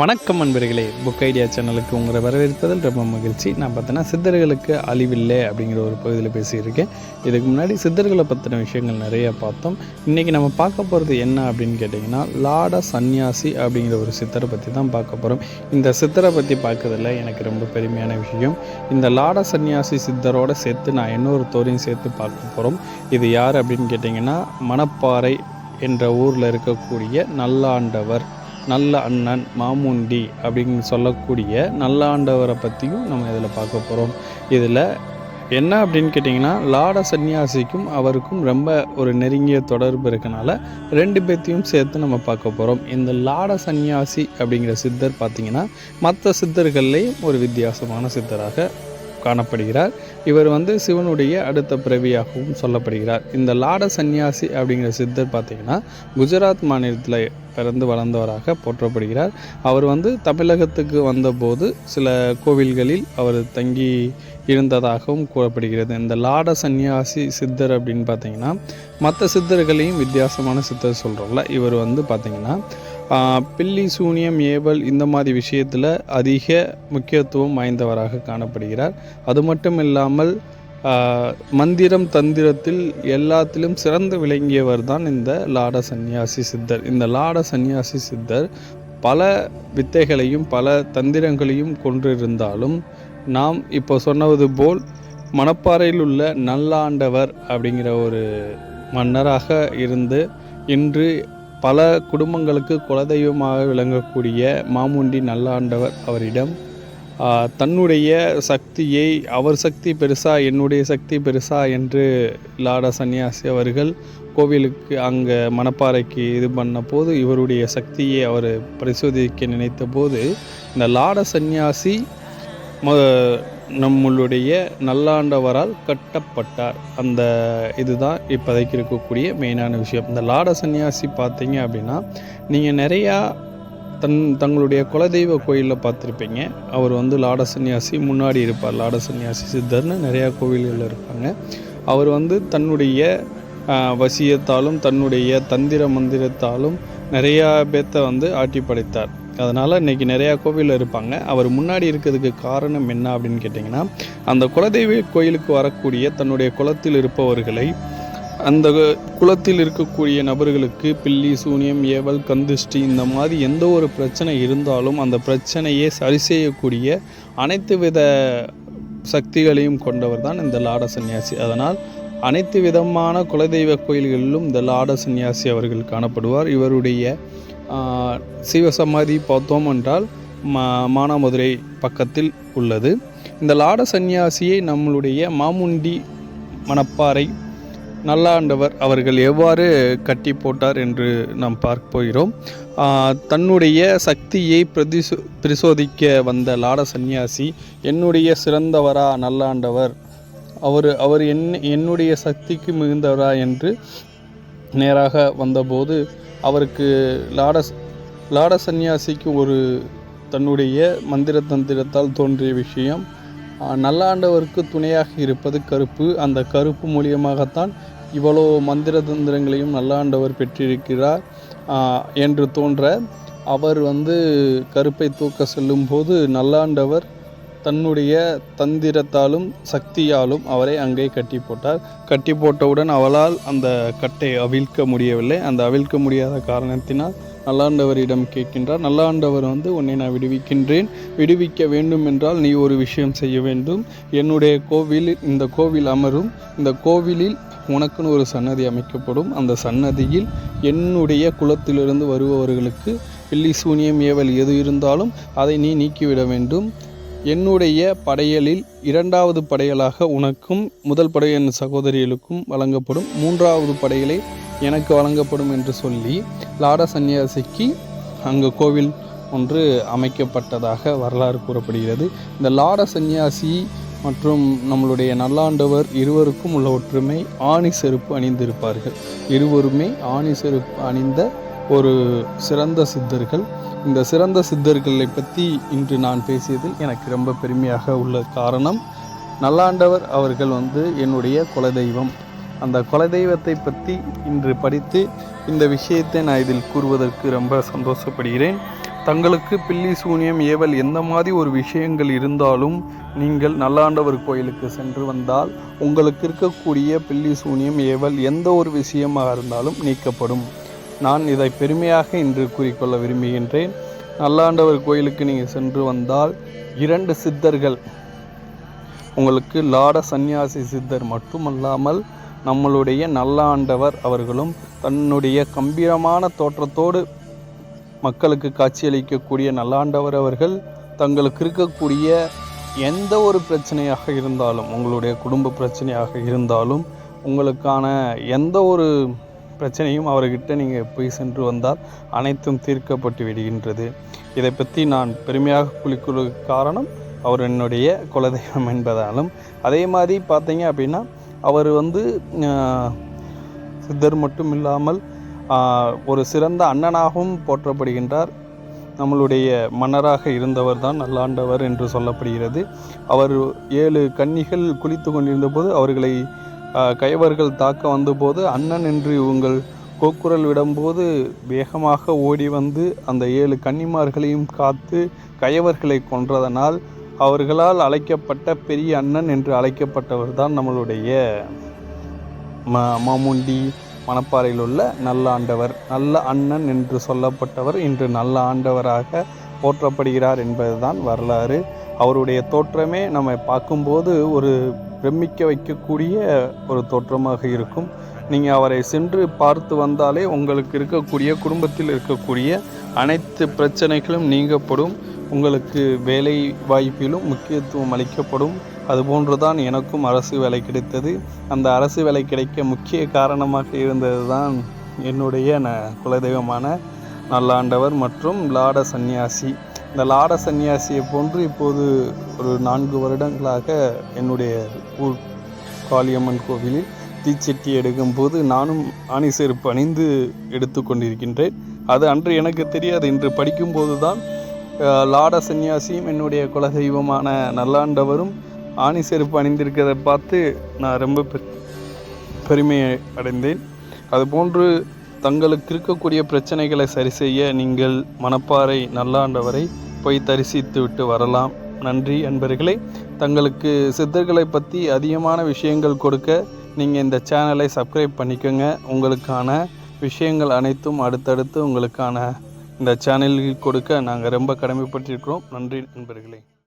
வணக்கம் அன்பர்களே. Book idea சேனலுக்கு உங்களை வரவேற்பதில் ரொம்ப மகிழ்ச்சி. நான் பார்த்தோன்னா சித்தர்களுக்கு அழிவில்லை அப்படிங்கிற ஒரு பகுதியில் பேசியிருக்கேன். இதுக்கு முன்னாடி சித்தர்களை பற்றின விஷயங்கள் நிறைய பார்த்தோம். இன்றைக்கி நம்ம பார்க்க போகிறது என்ன அப்படின்னு கேட்டிங்கன்னா லாட சந்நியாசி அப்படிங்கிற ஒரு சித்தரை பற்றி தான் பார்க்க போகிறோம் இந்த சித்தரை பற்றி பார்க்கறதுல எனக்கு ரொம்ப பெருமையான விஷயம். இந்த லாட சன்னியாசி சித்தரோடு சேர்த்து நான் இன்னொரு தோரையும் சேர்த்து பார்க்க போகிறோம் இது யார் அப்படின்னு கேட்டிங்கன்னா மணப்பாறை என்ற ஊரில் இருக்கக்கூடிய நல்லாண்டவர். நல்ல அண்ணன் மாமுண்டி அப்படின்னு சொல்லக்கூடிய நல்ல ஆண்டவரை பற்றியும் நம்ம இதில் பார்க்க போகிறோம் இதில் என்ன அப்படின்னு கேட்டிங்கன்னா லாட சந்நியாசிக்கும் அவருக்கும் ரொம்ப ஒரு நெருங்கிய தொடர்பு இருக்கனால ரெண்டு பேர்த்தையும் சேர்த்து நம்ம பார்க்க போகிறோம் இந்த லாட சந்நியாசி அப்படிங்கிற சித்தர் பார்த்திங்கன்னா மற்ற சித்தர்கள்லேயும் ஒரு வித்தியாசமான சித்தராக காணப்படுகிறார். இவர் வந்து சிவனுடைய அடுத்த பிறவியாகவும் சொல்லப்படுகிறார். இந்த லாட சந்நியாசி அப்படிங்கிற சித்தர் பார்த்திங்கன்னா குஜராத் மாநிலத்தில் பிறந்து வளர்ந்தவராக போற்றப்படுகிறார். அவர் வந்து தமிழகத்துக்கு வந்தபோது சில கோவில்களில் அவர் தங்கி இருந்ததாகவும் கூறப்படுகிறது. இந்த லாட சந்நியாசி சித்தர் அப்படின்னு பார்த்தீங்கன்னா மற்ற சித்தர்களையும் வித்தியாசமான சித்தர் சொல்கிறோம்ல இவர் வந்து பார்த்திங்கன்னா பில்லி சூனியம் ஏவல் இந்த மாதிரி விஷயத்தில் அதிக முக்கியத்துவம் வாய்ந்தவராக காணப்படுகிறார். அது மட்டும் இல்லாமல் மந்திரம் தந்திரத்தில் எல்லாத்திலும் சிறந்து விளங்கியவர் தான் இந்த லாட சந்நியாசி சித்தர். இந்த லாட சந்நியாசி சித்தர் பல வித்தைகளையும் பல தந்திரங்களையும் கொண்டிருந்தாலும் நாம் இப்போ சொன்னது போல் மணப்பாறையில் உள்ள நல்லாண்டவர் அப்படிங்கிற ஒரு மன்னராக இருந்து இன்று பல குடும்பங்களுக்கு குலதெய்வமாக விளங்கக்கூடிய மாமுண்டி நல்லாண்டவர் அவரிடம் தன்னுடைய சக்தியை அவர் சக்தி பெருசா என்னுடைய சக்தி பெருசா என்று லாட சன்னியாசி அவர்கள் கோவிலுக்கு அங்கே மணப்பாறைக்கு இது பண்ண போது இவருடைய சக்தியை அவர் பரிசோதிக்க நினைத்த போது இந்த லாட சந்நியாசி ம நம்மளுடைய நல்லாண்டவரால் கட்டப்பட்டார். அந்த இதுதான் இப்போதைக்கு இருக்கக்கூடிய மெயினான விஷயம். இந்த லாட சந்நியாசி பார்த்தீங்க அப்படின்னா நீங்கள் நிறையா தன் தங்களுடைய குலதெய்வ கோயிலில் பார்த்துருப்பீங்க. அவர் வந்து லாட சன்னியாசி முன்னாடி இருப்பார். லாட சன்னியாசி சித்தர்னு நிறையா கோவில்களில் இருப்பாங்க. அவர் வந்து தன்னுடைய வசியத்தாலும் தன்னுடைய தந்திர மந்திரத்தாலும் நிறையா பேர்த்த வந்து ஆட்டி படைத்தார் அதனால் இன்றைக்கி நிறையா கோவிலில் இருப்பாங்க. அவர் முன்னாடி இருக்கிறதுக்கு காரணம் என்ன அப்படின்னு கேட்டிங்கன்னா அந்த குலதெய்வ கோயிலுக்கு வரக்கூடிய தன்னுடைய குலத்தில் இருப்பவர்களை அந்த குலத்தில் இருக்கக்கூடிய நபர்களுக்கு பில்லி சூனியம் ஏவல் கந்துஷ்டி இந்த மாதிரி எந்த ஒரு பிரச்சனை இருந்தாலும் அந்த பிரச்சனையை சரி செய்யக்கூடிய அனைத்து வித சக்திகளையும் கொண்டவர் தான் இந்த லாட சந்நியாசி அதனால் அனைத்து விதமான குலதெய்வ கோயில்களிலும் இந்த லாட சந்நியாசி அவர்கள் காணப்படுவார். இவருடைய சிவசமாதி பார்த்தோம் என்றால் மா மானாமதுரை பக்கத்தில் உள்ளது. இந்த லாட சந்நியாசியை நம்மளுடைய மாமுண்டி மணப்பாறை நல்லாண்டவர் அவர்கள் எவ்வாறு கட்டி போட்டார் என்று நாம் பார்க்க போகிறோம். தன்னுடைய சக்தியை பிரதிசோ பிரசோதிக்க வந்த லாட சந்நியாசி என்னுடைய சிறந்தவரா நல்லாண்டவர் அவர் அவர் என் என்னுடைய சக்திக்கு மிகுந்தவரா என்று நேராக வந்தபோது அவருக்கு லாட லாட சந்நியாசிக்கு ஒரு தன்னுடைய மந்திர தந்திரத்தால் தோன்றிய விஷயம் நல்லாண்டவருக்கு துணையாக இருப்பது கருப்பு. அந்த கருப்பு மூலியமாகத்தான் இவ்வளோ மந்திர தந்திரங்களையும் நல்லாண்டவர் பெற்றிருக்கிறார் என்று தோன்ற அவர் வந்து கருப்பை தூக்க செல்லும்போது நல்லாண்டவர் தன்னுடைய தந்திரத்தாலும் சக்தியாலும் அவரை அங்கே கட்டி போட்டார். கட்டி போட்டவுடன் அவளால் அந்த கட்டை அவிழ்க்க முடியவில்லை. அந்த அவிழ்க்க முடியாத காரணத்தினால் நல்லாண்டவரிடம் கேட்கின்றார். நல்லாண்டவர் வந்து உன்னை நான் விடுவிக்கின்றேன். விடுவிக்க வேண்டும் என்றால் நீ ஒரு விஷயம் செய்ய வேண்டும். என்னுடைய கோவில் இந்த கோவில் அமரும். இந்த கோவிலில் உனக்குன்னு ஒரு சன்னதி அமைக்கப்படும். அந்த சன்னதியில் என்னுடைய குலத்திலிருந்து வருபவர்களுக்கு வெள்ளி சூனியம் ஏவல் எது இருந்தாலும் அதை நீ நீக்கிவிட வேண்டும். என்னுடைய படையலில் இரண்டாவது படையலாக உனக்கும் முதல் படையன் சகோதரிகளுக்கும் வழங்கப்படும். மூன்றாவது படையலை எனக்கு வழங்கப்படும் என்று சொல்லி லாட சந்நியாசிக்கு அங்கு கோவில் ஒன்று அமைக்கப்பட்டதாக வரலாறு கூறப்படுகிறது. இந்த லாட சந்நியாசி மற்றும் நம்மளுடைய நல்லாண்டவர் இருவருக்கும் உள்ள ஒற்றுமை ஆணி செருப்பு அணிந்திருப்பார்கள். இருவருமே ஆணி செருப்பு அணிந்த ஒரு சிறந்த சித்தர்கள். இந்த சிறந்த சித்தர்களை பற்றி இன்று நான் பேசியதில் எனக்கு ரொம்ப பெருமையாக உள்ள காரணம் நல்லாண்டவர் அவர்கள் வந்து என்னுடைய குலதெய்வம். அந்த குலதெய்வத்தை பற்றி இன்று படித்து இந்த விஷயத்தை நான் இதில் கூறுவதற்கு ரொம்ப சந்தோஷப்படுகிறேன். தங்களுக்கு பில்லி சூனியம் ஏவல் எந்த மாதிரி ஒரு விஷயங்கள் இருந்தாலும் நீங்கள் நல்லாண்டவர் கோயிலுக்கு சென்று வந்தால் உங்களுக்கு இருக்கக்கூடிய பில்லி சூனியம் ஏவல் எந்த ஒரு விஷயமாக இருந்தாலும் நீக்கப்படும். நான் இதை பெருமையாக இன்று கூறிக்கொள்ள விரும்புகின்றேன். நல்லாண்டவர் கோயிலுக்கு நீங்கள் சென்று வந்தால் இரண்டு சித்தர்கள் உங்களுக்கு லாட சந்நியாசி சித்தர் மட்டுமல்லாமல் நம்மளுடைய நல்லாண்டவர் அவர்களும் தன்னுடைய கம்பீரமான தோற்றத்தோடு மக்களுக்கு காட்சியளிக்கக்கூடிய நல்லாண்டவர் அவர்கள் தங்களுக்கு இருக்கக்கூடிய எந்த ஒரு பிரச்சனையாக இருந்தாலும் உங்களுடைய குடும்ப பிரச்சனையாக இருந்தாலும் உங்களுக்கான எந்த ஒரு பிரச்சனையும் அவர்கிட்ட நீங்கள் போய் சென்று வந்தால் அனைத்தும் தீர்க்கப்பட்டு விடுகின்றது. இதை பற்றி நான் பெருமையாக குளிக்குள்ள காரணம் அவர் என்னுடைய குலதெய்வம் என்பதாலும் அதே மாதிரி பார்த்தீங்க அப்படின்னா அவர் வந்து சித்தர் மட்டும் இல்லாமல் ஒரு சிறந்த அண்ணனாகவும் போற்றப்படுகின்றார். நம்மளுடைய மன்னராக இருந்தவர் தான் நல்லாண்டவர் என்று சொல்லப்படுகிறது. அவர் ஏழு கன்னிகள் குளித்து கொண்டிருந்தபோது அவர்களை கைவர்கள் கயவர்கள் தாக்க வந்தபோது அண்ணன் என்று உங்கள் கோக்குரல் விடும்போது வேகமாக ஓடி வந்து அந்த ஏழு கன்னிமார்களையும் காத்து கயவர்களை கொன்றதனால் அவர்களால் அழைக்கப்பட்ட பெரிய அண்ணன் என்று அழைக்கப்பட்டவர் தான் நம்மளுடைய ம மாமுண்டி மணப்பாறையில் உள்ள நல்ல ஆண்டவர் நல்ல அண்ணன் என்று சொல்லப்பட்டவர் இன்று நல்ல ஆண்டவராக போற்றப்படுகிறார் என்பதுதான் வரலாறு. அவருடைய தோற்றமே நம்ம பார்க்கும்போது ஒரு பிரமிக்க வைக்கக்கூடிய ஒரு தோற்றமாக இருக்கும். நீங்கள் அவரை சென்று பார்த்து வந்தாலே உங்களுக்கு இருக்கக்கூடிய குடும்பத்தில் இருக்கக்கூடிய அனைத்து பிரச்சனைகளும் நீங்கப்படும். உங்களுக்கு வேலை வாய்ப்பிலும் முக்கியத்துவம் அளிக்கப்படும். அதுபோன்று தான் எனக்கும் அரசு வேலை கிடைத்தது. அந்த அரசு வேலை கிடைக்க முக்கிய காரணமாக இருந்தது தான் என்னுடைய ந குலதெய்வமான நல்லாண்டவர் மற்றும் லாட சந்நியாசி. இந்த லாட சன்னியாசியை போன்று இப்போது ஒரு நான்கு வருடங்களாக என்னுடைய ஊர் காளியம்மன் கோவிலில் தீச்சட்டி எடுக்கும்போது நானும் ஆணி செருப்பு அணிந்து எடுத்து கொண்டிருக்கின்றேன். அது அன்று எனக்கு தெரியாது. இன்று படிக்கும்போது தான் லாட சன்னியாசியும் என்னுடைய குலதெய்வமான நல்லாண்டவரும் ஆணி செருப்பு அணிந்திருக்கிறதை பார்த்து நான் ரொம்ப பெ- பெருமை அடைந்தேன். அதுபோன்று தங்களுக்கு இருக்கக்கூடிய பிரச்சனைகளை சரி செய்ய நீங்கள் மணப்பாறை நல்லாண்டவரை போய் தரிசித்து விட்டு வரலாம். நன்றி அன்பர்களே. தங்களுக்கு சித்தர்களை பற்றி அதிகமான விஷயங்கள் கொடுக்க நீங்கள் இந்த சேனலை சப்ஸ்கிரைப் பண்ணிக்கோங்க. உங்களுக்கான விஷயங்கள் அனைத்தும் அடுத்தடுத்து உங்களுக்கான இந்த சேனலில் கொடுக்க நாங்கள் ரொம்ப கடமைப்பட்டிருக்கிறோம். நன்றி நண்பர்களே